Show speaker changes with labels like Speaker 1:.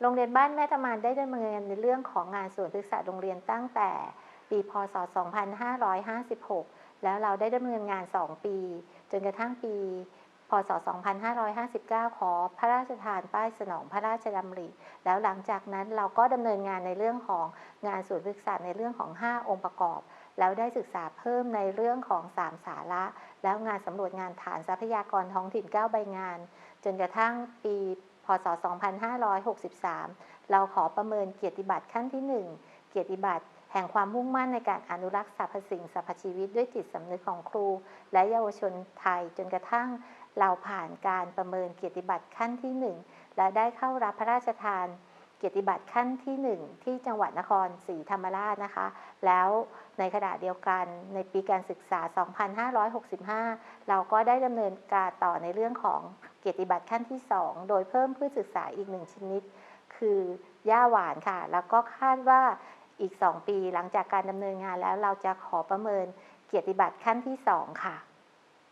Speaker 1: โรงเรียนบ้านแม่ตะมานได้ดำเนินในเรื่องของงานสวนศึกษาโรงเรียนตั้งแต่ปีพศ 2556 แล้วเราได้ดำเนินงาน 2 ปี จนกระทั่งปี พศ 2559 ขอพระราชทานป้ายสนองพระราชดำริ แล้วหลังจากนั้นเราก็ดำเนินงานในเรื่องของงานสวนศึกษาในเรื่องของ 5 องค์ประกอบ แล้วได้ศึกษาเพิ่มในเรื่องของ 3 สาระ แล้วงานสำรวจงานฐานทรัพยากรท้องถิ่น 9 ใบงาน จนกระทั่งปี พศ 2563 เราขอประเมินเกียรติบัตรขั้นที่ 1 เกียรติบัตรแห่งความมุ่งมั่นในการอนุรักษ์สรรพสิ่งสรรพชีวิตด้วยจิตสำนึกของครู และเยาวชนไทยจนกระทั่งเราผ่านการประเมินเกียรติบัตรขั้นที่ 1 และได้เข้ารับพระราชทานเกียรติบัตรขั้นที่ 1 ที่จังหวัดนครศรีธรรมราชนะคะ แล้วในขณะเดียวกันในปีการศึกษา 2565 เราก็ได้ดำเนินการต่อในเรื่องของ กียรติบัตรขั้นที่ 2 โดยเพิ่มพืชศึกษาอีกหนึ่งชนิด คือหญ้าหวานค่ะ แล้วก็คาดว่าอีก 2 ปีหลังจากการดำเนินงานแล้วเราจะขอประเมินเกียรติบัตรขั้นที่ 2 ค่ะ